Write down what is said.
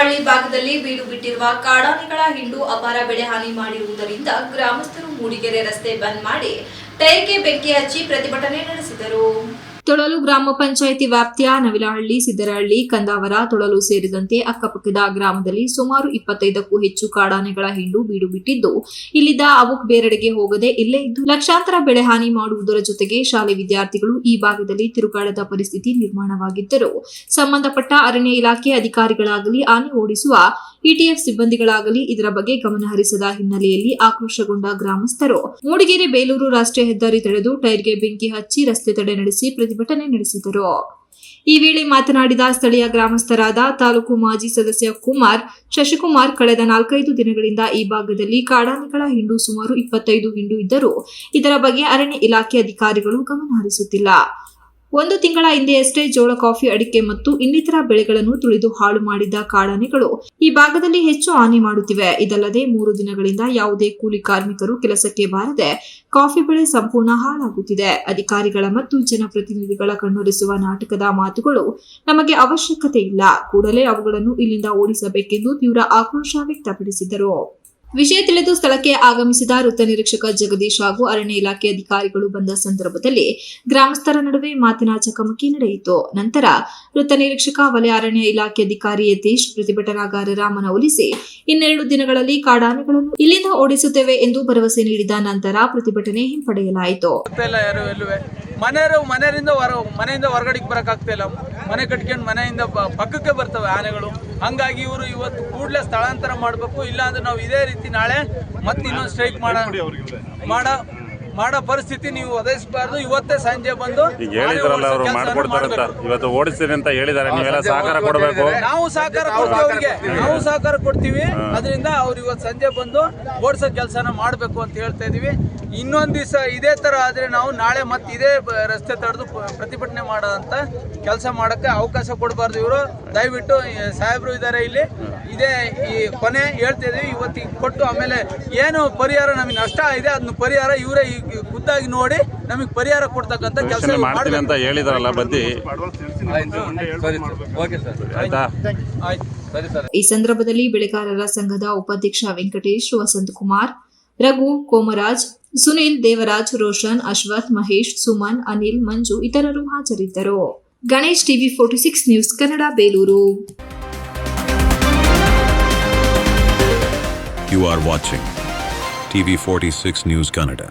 ನವಿಲಹಳ್ಳಿ ಭಾಗದಲ್ಲಿ ಬೀಡು ಬಿಟ್ಟಿರುವ ಕಾಡಾನೆಗಳ ಹಿಂಡು ಅಪಾರ ಬೆಳೆ ಹಾನಿ ಮಾಡಿರುವುದರಿಂದ ಗ್ರಾಮಸ್ಥರು ಮೂಡಿಗೆರೆ ರಸ್ತೆ ಬಂದ್ ಮಾಡಿ ಟೈರ್ಗೆ ಬೆಂಕಿ ಹಚ್ಚಿ ಪ್ರತಿಭಟನೆ ನಡೆಸಿದರು. ತೊಳಲು ಗ್ರಾಮ ಪಂಚಾಯಿತಿ ವ್ಯಾಪ್ತಿಯ ನವಿಲಹಳ್ಳಿ, ಸಿದ್ದರಹಳ್ಳಿ, ಕಂದಾವರ, ತೊಳಲು ಸೇರಿದಂತೆ ಅಕ್ಕಪಕ್ಕದ ಗ್ರಾಮದಲ್ಲಿ ಸುಮಾರು ಇಪ್ಪತ್ತೈದಕ್ಕೂ ಹೆಚ್ಚು ಕಾಡಾನೆಗಳ ಹಿಂಡು ಬೀಡು ಬಿಟ್ಟಿದ್ದು, ಇಲ್ಲಿದ್ದ ಅವು ಬೇರೆಡೆಗೆ ಹೋಗದೆ ಇಲ್ಲೇ ಇದ್ದು, ಲಕ್ಷಾಂತರ ಬೆಳೆ ಹಾನಿ ಮಾಡುವುದರ ಜೊತೆಗೆ ಶಾಲೆ ವಿದ್ಯಾರ್ಥಿಗಳು ಈ ಭಾಗದಲ್ಲಿ ತಿರುಗಾಡದ ಪರಿಸ್ಥಿತಿ ನಿರ್ಮಾಣವಾಗಿದ್ದರು. ಸಂಬಂಧಪಟ್ಟ ಅರಣ್ಯ ಇಲಾಖೆ ಅಧಿಕಾರಿಗಳಾಗಲಿ ಆನೆ ಓಡಿಸುವ ಇಟಿಎಫ್ ಸಿಬ್ಬಂದಿಗಳಾಗಲಿ ಇದರ ಬಗ್ಗೆ ಗಮನಹರಿಸದ ಹಿನ್ನೆಲೆಯಲ್ಲಿ ಆಕ್ರೋಶಗೊಂಡ ಗ್ರಾಮಸ್ಥರು. ಮೂಡಿಗೆರೆ ಬೇಲೂರು ರಾಷ್ಟ್ರೀಯ ಹೆದ್ದಾರಿ ತಡೆದು ಟೈರ್ಗೆ ಬೆಂಕಿ ಹಚ್ಚಿ ರಸ್ತೆ ತಡೆ ನಡೆಸಿ ಪ್ರತಿಭಟನೆ ನಡೆಸಿದರು. ಈ ವೇಳೆ ಮಾತನಾಡಿದ ಸ್ಥಳೀಯ ಗ್ರಾಮಸ್ಥರಾದ ತಾಲೂಕು ಮಾಜಿ ಸದಸ್ಯ ಕುಮಾರ್, ಶಶಿಕುಮಾರ್ ಕಳೆದ ನಾಲ್ಕೈದು ದಿನಗಳಿಂದ ಈ ಭಾಗದಲ್ಲಿ ಕಾಡಾನೆಗಳ ಹಿಂಡು ಸುಮಾರು ಇಪ್ಪತ್ತೈದು ಹಿಂಡು ಇದ್ದರೂ ಇದರ ಬಗ್ಗೆ ಅರಣ್ಯ ಇಲಾಖೆ ಅಧಿಕಾರಿಗಳು ಗಮನ ಹರಿಸುತ್ತಿಲ್ಲ. ಒಂದು ತಿಂಗಳ ಹಿಂದೆಯಷ್ಟೇ ಜೋಳ, ಕಾಫಿ, ಅಡಿಕೆ ಮತ್ತು ಇನ್ನಿತರ ಬೆಳೆಗಳನ್ನು ತುಳಿದು ಹಾಳು ಮಾಡಿದ್ದ ಕಾಡಾನೆಗಳು ಈ ಭಾಗದಲ್ಲಿ ಹೆಚ್ಚು ಹಾನಿ ಮಾಡುತ್ತಿವೆ. ಇದಲ್ಲದೆ ಮೂರು ದಿನಗಳಿಂದ ಯಾವುದೇ ಕೂಲಿ ಕಾರ್ಮಿಕರು ಕೆಲಸಕ್ಕೆ ಬಾರದೆ ಕಾಫಿ ಬೆಳೆ ಸಂಪೂರ್ಣ ಹಾಳಾಗುತ್ತಿದೆ. ಅಧಿಕಾರಿಗಳ ಮತ್ತು ಜನಪ್ರತಿನಿಧಿಗಳ ಕಣ್ಣೊರೆಸುವ ನಾಟಕದ ಮಾತುಗಳು ನಮಗೆ ಅವಶ್ಯಕತೆ ಇಲ್ಲ ಕೂಡಲೇ ಅವುಗಳನ್ನು ಇಲ್ಲಿಂದ ಓಡಿಸಬೇಕೆಂದು ತೀವ್ರ ಆಕ್ರೋಶ ವ್ಯಕ್ತಪಡಿಸಿದರು. ವಿಷಯ ತಿಳಿದು ಸ್ಥಳಕ್ಕೆ ಆಗಮಿಸಿದ ವೃತ್ತ ನಿರೀಕ್ಷಕ ಜಗದೀಶ್ ಹಾಗೂ ಅರಣ್ಯ ಇಲಾಖೆ ಅಧಿಕಾರಿಗಳು ಬಂದ ಸಂದರ್ಭದಲ್ಲಿ ಗ್ರಾಮಸ್ಥರ ನಡುವೆ ಮಾತಿನ ಚಕಮಕಿ ನಡೆಯಿತು. ನಂತರ ವೃತ್ತ ನಿರೀಕ್ಷಕ, ವಲಯ ಅರಣ್ಯ ಇಲಾಖೆ ಅಧಿಕಾರಿ ಯತೀಶ್, ಪ್ರತಿಭಟನಾಗಾರರ ಮನವೊಲಿಸಿ ಇನ್ನೆರಡು ದಿನಗಳಲ್ಲಿ ಕಾಡಾನೆಗಳನ್ನು ಇಲ್ಲಿಂದ ಓಡಿಸುತ್ತೇವೆ ಎಂದು ಭರವಸೆ ನೀಡಿದ ನಂತರ ಪ್ರತಿಭಟನೆ ಹಿಂಪಡೆಯಲಾಯಿತು. ಮನೆಯಿಂದ ಹೊರ ಮನೆಯಿಂದ ಹೊರಗಡೆಗೆ ಬರೋಕ್ಕಾಗ್ತಾ ಇಲ್ಲ. ಮನೆ ಕಟ್ಕೊಂಡು ಮನೆಯಿಂದ ಪಕ್ಕಕ್ಕೆ ಬರ್ತವೆ ಆನೆಗಳು. ಹಂಗಾಗಿ ಇವರು ಇವತ್ತು ಕೂಡಲೇ ಸ್ಥಳಾಂತರ ಮಾಡಬೇಕು. ಇಲ್ಲಾಂದ್ರೆ ನಾವು ಇದೇ ರೀತಿ ನಾಳೆ ಮತ್ತೆ ಇನ್ನೊಂದು ಸ್ಟ್ರೈಕ್ ಮಾಡ ಮಾಡ ಮಾಡೋ ಪರಿಸ್ಥಿತಿ ನೀವು ಒದಗಿಸಬಾರ್ದು. ಇವತ್ತೇ ಸಂಜೆ ಬಂದು ಈಗ ಹೇಳಿದ್ರಲ್ಲ ಅವರು ಮಾಡ್ಕೊಡ್ತಾರಂತ. ಇವತ್ತು ಓಡಿಸ್ತೀನಿ ಅಂತ ಹೇಳಿದ್ದಾರೆ. ನೀವೆಲ್ಲ ಸಹಕಾರ ಕೊಡಬೇಕು. ನಾವು ಸಹಕಾರ ಕೊಡ್ತೀವಿ ಅವರಿಗೆ. ನಾವು ಸಹಕಾರ ಕೊಡ್ತೀವಿ. ಅದರಿಂದ ಅವ್ರು ಇವತ್ತು ಸಂಜೆ ಬಂದು ಓಡಿಸೋ ಕೆಲಸನ ಮಾಡಬೇಕು ಅಂತ ಹೇಳ್ತಾ ಇದೀವಿ. ಇನ್ನೊಂದು ದಿವಸ ಇದೇ ತರ ಆದ್ರೆ ನಾವು ನಾಳೆ ಮತ್ತೆ ಇದೇ ರಸ್ತೆ ತಡೆದು ಪ್ರತಿಭಟನೆ ಮಾಡೋ ಅಂತ ಕೆಲಸ ಮಾಡಕ್ಕೆ ಅವಕಾಶ ಕೊಡಬಾರ್ದು ಇವರು. ದಯವಿಟ್ಟು ಸಾಹೇಬರು ಇದ್ದಾರೆ ಇಲ್ಲಿ. ಇದೇ ಈ ಕೊನೆ ಹೇಳ್ತಿದ್ವಿ ಇದೀವಿ. ಇವತ್ತಿಗೆ ಕೊಟ್ಟು ಆಮೇಲೆ ಏನು ಪರಿಹಾರ ನಮಗೆ ನಷ್ಟ ಇದೆ ಅದನ್ನ ಪರಿಹಾರ ಇವರೇ ಈ ಖುದ್ದಾಗಿ ನೋಡಿ ನಮಗೆ ಪರಿಹಾರ ಕೊಡ್ತಕ್ಕಂಥ ಕೆಲಸ ಮಾಡ್ತೀವಿ ಮಾಡ್ತೀನಿ ಅಂತ ಹೇಳಿದಾರಲ್ಲ ಬದ್ದಿ. ಆಯ್ತಾ? ಆಯ್ತು. ಸರಿ ಸರ್. ಈ ಸಂದರ್ಭದಲ್ಲಿ ಬೆಳೆಗಾರರ ಸಂಘದ ಉಪಾಧ್ಯಕ್ಷ ವೆಂಕಟೇಶ್ ವಸಂತ್ ಕುಮಾರ್ ರಘು, ಕೋಮರಾಜ್, ಸುನಿಲ್, ದೇವರಾಜ್, ರೋಷನ್, ಅಶ್ವಥ್, ಮಹೇಶ್, ಸುಮನ್, ಅನಿಲ್, ಮಂಜು ಇತರರು ಹಾಜರಿದ್ದರು Ganesh TV forty six news, Kannada, Belur You are watching TV 46 News Canada.